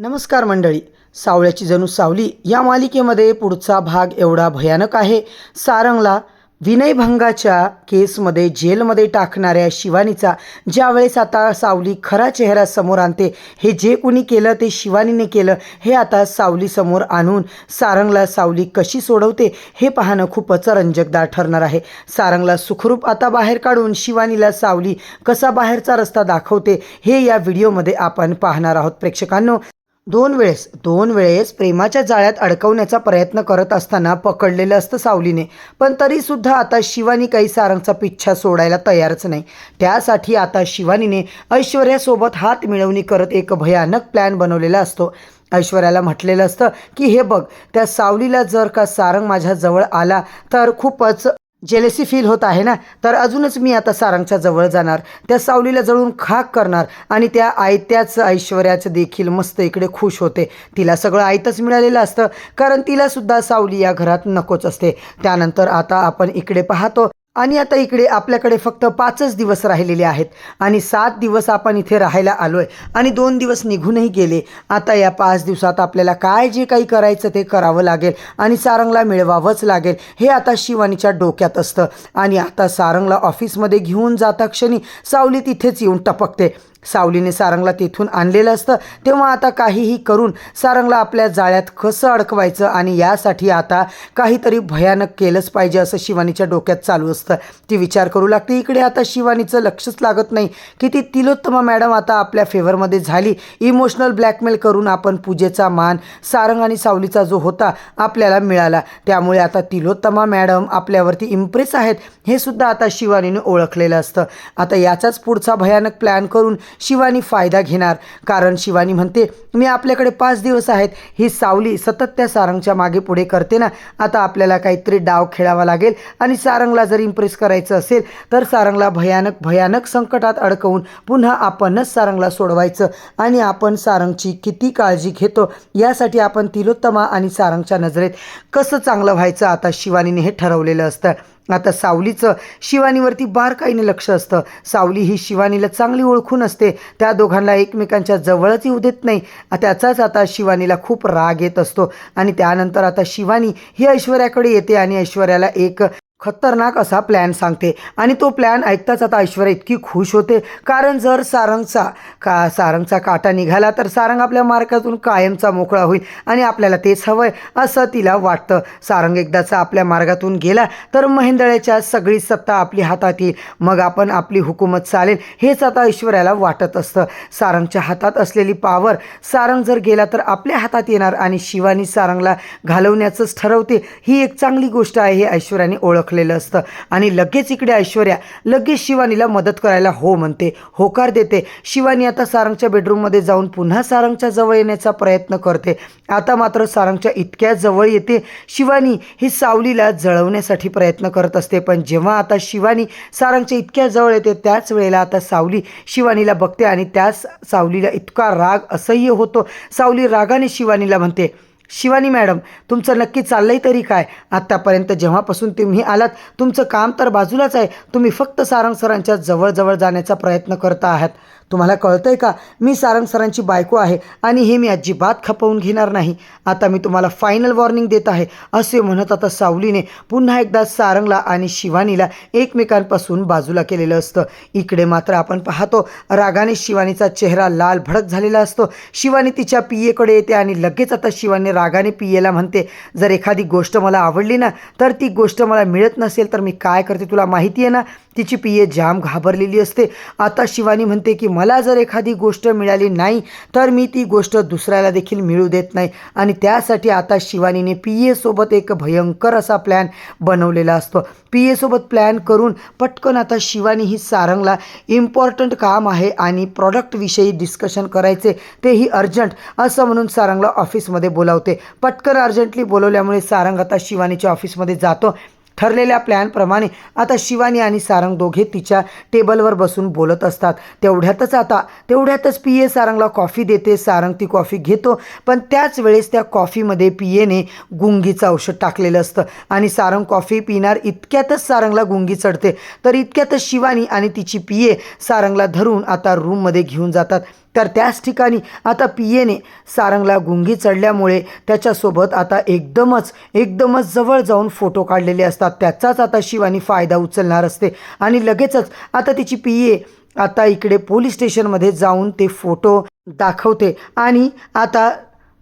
नमस्कार मंडळी. सावळ्याची जणू सावली या मालिकेमध्ये पुढचा भाग एवढा भयानक आहे. सारंगला विनयभंगाच्या केसमध्ये जेलमध्ये टाकणाऱ्या शिवानीचा ज्यावेळेस आता सावली खरा चेहरा समोर आणते हे जे कुणी केलं ते शिवानीने केलं हे आता सावलीसमोर आणून सारंगला सावली कशी सोडवते हे पाहणं खूपच रंजकदार ठरणार आहे. सारंगला सुखरूप आता बाहेर काढून शिवानीला सावली कसा बाहेरचा रस्ता दाखवते हे या व्हिडिओमध्ये आपण पाहणार आहोत. प्रेक्षकांनो दोन वेळेस दोन वेळेस प्रेमाच्या जाळ्यात अडकवण्याचा प्रयत्न करत असताना पकडलेलं असतं सावलीने. पण तरीसुद्धा आता शिवानी काही सारंगचा पिच्छा सोडायला तयारच नाही. त्यासाठी आता शिवानीने ऐश्वर्यासोबत हात मिळवणी करत एक भयानक प्लॅन बनवलेला असतो. ऐश्वर्याला म्हटलेलं असतं की हे बघ त्या सावलीला जर का सारंग माझ्या जवळ आला तर खूपच जेलेसी फील होत आहे ना? तर अजूनच मी आता सारंगच्या जवळ जाणार त्या सावलीला जळून खाक करणार आणि त्या आयत्याच ऐश्वर्याचं देखील मस्त इकडे खुश होते. तिला सगळं आयतच मिळालेलं असतं कारण तिलासुद्धा सावली या घरात नकोच असते. त्यानंतर आता आपण इकडे पाहतो आणि आता इकडे आपल्याकडे फक्त पाचच दिवस राहिलेले आहेत. आणि सात दिवस आपण इथे राहायला आलो आहे आणि दोन दिवस निघूनही गेले. आता या पाच दिवसात आपल्याला काय जे काही करायचं ते करावं लागेल. आणि सारंगला मिळवावंच लागेल. हे आता शिवानीच्या डोक्यात असतं. आणि आता सारंगला ऑफिसमध्ये घेऊन जाता क्षणी सावली तिथेच येऊन टपकते. सावलीने सारंगला तिथून आणलेलं असतं. तेव्हा आता काहीही करून सारंगला आपल्या जाळ्यात कसं अडकवायचं आणि यासाठी आता काहीतरी भयानक केलंच पाहिजे असं शिवानीच्या डोक्यात चालू असतं. ती विचार करू लागते इकडे आता शिवानीचं लक्षच लागत नाही. की ती तिलोत्तमा मॅडम आता आपल्या फेवरमध्ये झाली. इमोशनल ब्लॅकमेल करून आपण पूजेचा मान सारंग आणि सावलीचा जो होता आपल्याला मिळाला. त्यामुळे आता तिलोत्तमा मॅडम आपल्यावरती इम्प्रेस आहेत. हे सुद्धा आता शिवानीने ओळखलेलं असतं. आता याचाच पुढचा भयानक प्लॅन करून शिवानी फायदा घेणार. कारण शिवानी म्हणते मी आपल्याकडे पाच दिवस आहेत. ही सावली सतत त्या सारंगच्या मागे पुढे करते ना. आता आपल्याला काहीतरी डाव खेळावा लागेल आणि सारंगला जर इम्प्रेस करायचं असेल तर सारंगला भयानक भयानक संकटात अडकवून पुन्हा आपणच सारंगला सोडवायचं आणि आपण सारंगची किती काळजी घेतो यासाठी आपण तिलोत्तमा आणि सारंगच्या नजरेत कसं चांगलं व्हायचं आता शिवानीने हे ठरवलेलं असतं. आता सावलीचं शिवानीवरती बारकाईने लक्ष असतं. सावली ही शिवानीला चांगली ओळखून असते. त्या दोघांना एकमेकांच्या जवळच येऊ देत नाही. त्याचाच आता शिवानीला खूप राग येत असतो. आणि त्यानंतर आता शिवानी ही ऐश्वर्याकडे येते आणि ऐश्वर्याला एक खतरनाक असा प्लॅन सांगते. आणि तो प्लॅन ऐकताच आता ऐश्वर्या इतकी खुश होते. कारण जर सारंगचा का सारंगचा काटा निघाला तर सारंग आपल्या मार्गातून कायमचा मोकळा होईल आणि आपल्याला तेच हवं आहे असं तिला वाटतं. सारंग एकदाचा आपल्या मार्गातून गेला तर महेंदळ्याच्या सगळी सत्ता आपली हातात येईल. मग आपण आपली हुकूमत चालेल हेच आता ऐश्वर्याला वाटत असतं. सारंगच्या हातात असलेली पावर सारंग जर गेला तर आपल्या हातात येणार आणि शिवानी सारंगला घालवण्याचंच ठरवते. ही एक चांगली गोष्ट आहे हे ऐश्वर्याने ओळख ओळखलेलं असतं. आणि लगेच इकडे ऐश्वर्या लगेच शिवानीला मदत करायला हो म्हणते. होकार देते. शिवानी आता सारंगच्या बेडरूममध्ये जाऊन पुन्हा सारंगच्या जवळ येण्याचा प्रयत्न करते. आता मात्र सारंगच्या इतक्या जवळ येते. शिवानी ही सावलीला जळवण्यासाठी प्रयत्न करत असते. पण जेव्हा आता शिवानी सारंगच्या इतक्या जवळ येते त्याच वेळेला आता सावली शिवानीला बघते आणि त्याच सावलीला इतका राग असह्य होतो. सावली रागाने शिवानीला म्हणते शिवानी मॅडम तुमचं नक्की चाललंय तरी काय? आत्तापर्यंत जेव्हापासून तुम्ही आलात तुमचं काम तर बाजूलाच आहे. तुम्ही फक्त सारंग सरांच्या जवळजवळ जाण्याचा प्रयत्न करता आहात. तुम्हाला कळतंय का? मी सारंग सरांची बायको आहे आणि हे मी अजिबात खपवून घेणार नाही. आता मी तुम्हाला फायनल वॉर्निंग देत आहे. असे म्हणत आता सावलीने पुन्हा एकदा सारंगला आणि शिवानीला एकमेकांपासून बाजूला केलेलं असतं. इकडे मात्र आपण पाहतो रागाने शिवानीचा चेहरा लाल भडक झालेला असतो. शिवानी तिच्या पियेकडे येते आणि लगेच आता शिवानी रागाने पियेला म्हणते जर एखादी गोष्ट मला आवडली ना तर ती गोष्ट मला मिळत नसेल तर मी काय करते तुला माहिती आहे ना? तिची पिये जाम घाबरलेली असते. आता शिवानी म्हणते की मला जर एखादी गोष्ट मिळाली नाही तर मी ती गोष्ट दुसऱ्याला देखील मिळू देत नाही. आणि त्यासाठी आता शिवानीने पी एसोबत एक भयंकर असा प्लॅन बनवलेला असतो. पी एसोबत प्लॅन करून पटकन आता शिवानी ही सारंगला इम्पॉर्टंट काम आहे आणि प्रॉडक्टविषयी डिस्कशन करायचे. तेही अर्जंट असं म्हणून सारंगला ऑफिसमध्ये बोलावते. पटकन अर्जंटली बोलवल्यामुळे सारंग आता शिवानीच्या ऑफिसमध्ये जातो. ठरलेल्या प्लॅनप्रमाणे आता शिवानी आणि सारंग दोघे तिच्या टेबलवर बसून बोलत असतात. तेवढ्यातच आता तेवढ्यातच पी ए सारंगला कॉफी देते. सारंग ती कॉफी घेतो. पण त्याच वेळेस त्या कॉफीमध्ये पी एने गुंगीचं औषध टाकलेलं असतं. आणि सारंग कॉफी पिणार इतक्यातच सारंगला गुंगी चढते. तर इतक्यातच शिवानी आणि तिची पी ए सारंगला धरून आता रूममध्ये घेऊन जातात. तर त्याच ठिकाणी आता पियेने सारंगला गुंगी चढल्यामुळे त्याच्यासोबत आता एकदमच एकदमच जवळ जाऊन फोटो काढलेले असतात. त्याचाच आता शिवानी फायदा उचलणार असते. आणि लगेचच आता तिची पिये आता इकडे पोलीस स्टेशनमध्ये जाऊन ते फोटो दाखवते. आणि आता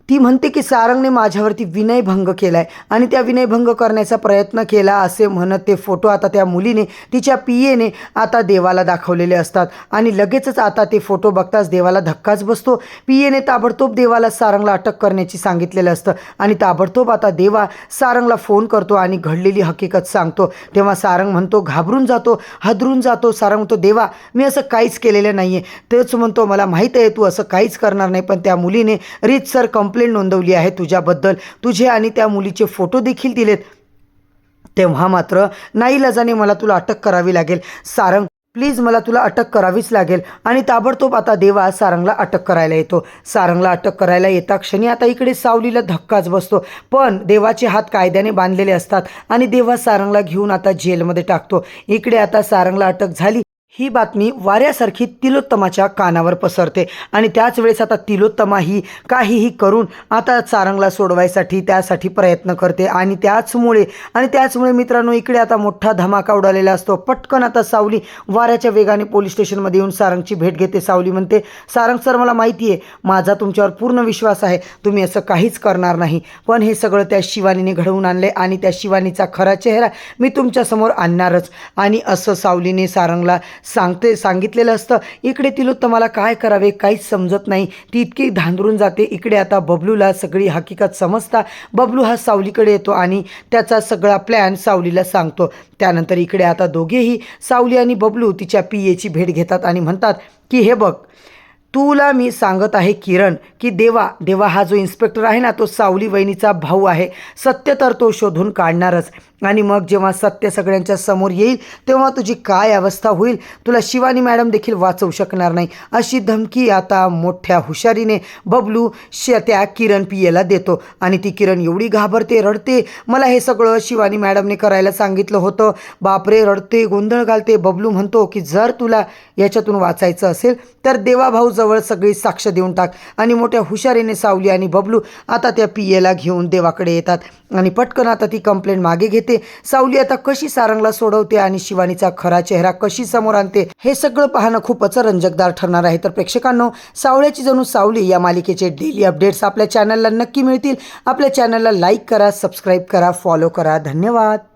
ती म्हणते की सारंगने माझ्यावरती विनयभंग केला आहे आणि त्या विनयभंग करण्याचा प्रयत्न केला असे म्हणत ते फोटो आता त्या मुलीने तिच्या पियेने आता देवाला दाखवलेले असतात. आणि लगेचच आता ते फोटो बघताच देवाला धक्काच बसतो. पियेने ताबडतोब देवाला सारंगला अटक करण्याची सांगितलेलं असतं आणि ताबडतोब आता देवा सारंगला फोन करतो आणि घडलेली हकीकत सांगतो. तेव्हा सारंग म्हणतो घाबरून जातो हादरून जातो. सारंग म्हणतो देवा मी असं काहीच केलेलं नाही आहे तेच म्हणतो मला माहीत आहे तू असं काहीच करणार नाही. पण त्या मुलीने रीतसर कंप्लेंट नोंदवली आहे तुझ्याबद्दल. तुझे आणि त्या मुलीचे फोटो देखील दिलेत. तेव्हा मात्र नाईलाजाने मला तुला अटक करावी लागेल. सारंग प्लीज मला तुला अटक करावीच लागेल. आणि ताबडतोब आता देवा सारंगला अटक करायला येतो. सारंगला अटक करायला येता क्षणी आता इकडे सावलीला धक्काच बसतो. पण देवाचे हात कायद्याने बांधलेले असतात आणि देवा सारंगला घेऊन आता जेलमध्ये टाकतो. इकडे आता सारंगला अटक झाली. ही बातमी वाऱ्यासारखी तिलोत्तमाच्या कानावर पसरते. आणि त्याच वेळेस आता तिलोत्तमा ही काहीही करून आता सारंगला सोडवायसाठी त्यासाठी प्रयत्न करते. आणि त्याचमुळे आणि त्याचमुळे मित्रांनो इकडे आता मोठा धमाका उडालेला असतो. पटकन आता सावली वाऱ्याच्या वेगाने पोलीस स्टेशनमध्ये येऊन सारंगची भेट घेते. सावली म्हणते सारंग सर मला माहिती आहे माझा तुमच्यावर पूर्ण विश्वास आहे. तुम्ही असं काहीच करणार नाही. पण हे सगळं त्या शिवानीने घडवून आणले आणि त्या शिवानीचा खरा चेहरा मी तुमच्यासमोर आणणारच. आणि असं सावलीने सारंगला सांगते सांगितलेलं असतं इकडे तिलोत्तमाला काय करावे काहीच समजत नाही. ती इतकी धांदरून जाते. इकडे आता बबलूला सगळी हकीकत समजता. बबलू हा सावलीकडे येतो आणि त्याचा सगळा प्लॅन सावलीला सांगतो. त्यानंतर इकडे आता दोघेही सावली आणि बबलू तिच्या पियेची भेट घेतात आणि म्हणतात की हे बघ तुला मी सांगत आहे किरण की देवा देवा हा जो इन्स्पेक्टर आहे ना तो सावली वहिनीचा भाऊ आहे. सत्य तर तो शोधून काढणारच. आणि मग जेव्हा सत्य सगळ्यांच्या समोर येईल तेव्हा तुझी काय अवस्था होईल तुला शिवानी मॅडम देखील वाचवू शकणार नाही. अशी धमकी आता मोठ्या हुशारीने बबलू श त्या किरण पियेला देतो. आणि ती किरण एवढी घाबरते रडते. मला हे सगळं शिवानी मॅडमने करायला सांगितलं होतं. बापरे रडते गोंधळ घालते. बबलू म्हणतो की जर तुला याच्यातून वाचायचं असेल तर देवा भाऊ जवळ सगळी साक्ष देऊन टाक. आणि मोठ्या हुशारीने सावली आणि बबलू आता त्या पियेला घेऊन देवाकडे येतात. आणि पटकन आता ती कंप्लेंट मागे घेते. सावली आता कशी सारंगला सोडवते आणि शिवानीचा खरा चेहरा कशी समोर आणते हे सगळं पाहणं खूपच रंजकदार ठरणार आहे. तर प्रेक्षकांनो सावळ्याची जणू सावली या मालिकेचे डेली अपडेट्स आपल्या चॅनलला नक्की मिळतील. आपल्या चॅनलला लाईक करा सबस्क्राईब करा फॉलो करा. धन्यवाद.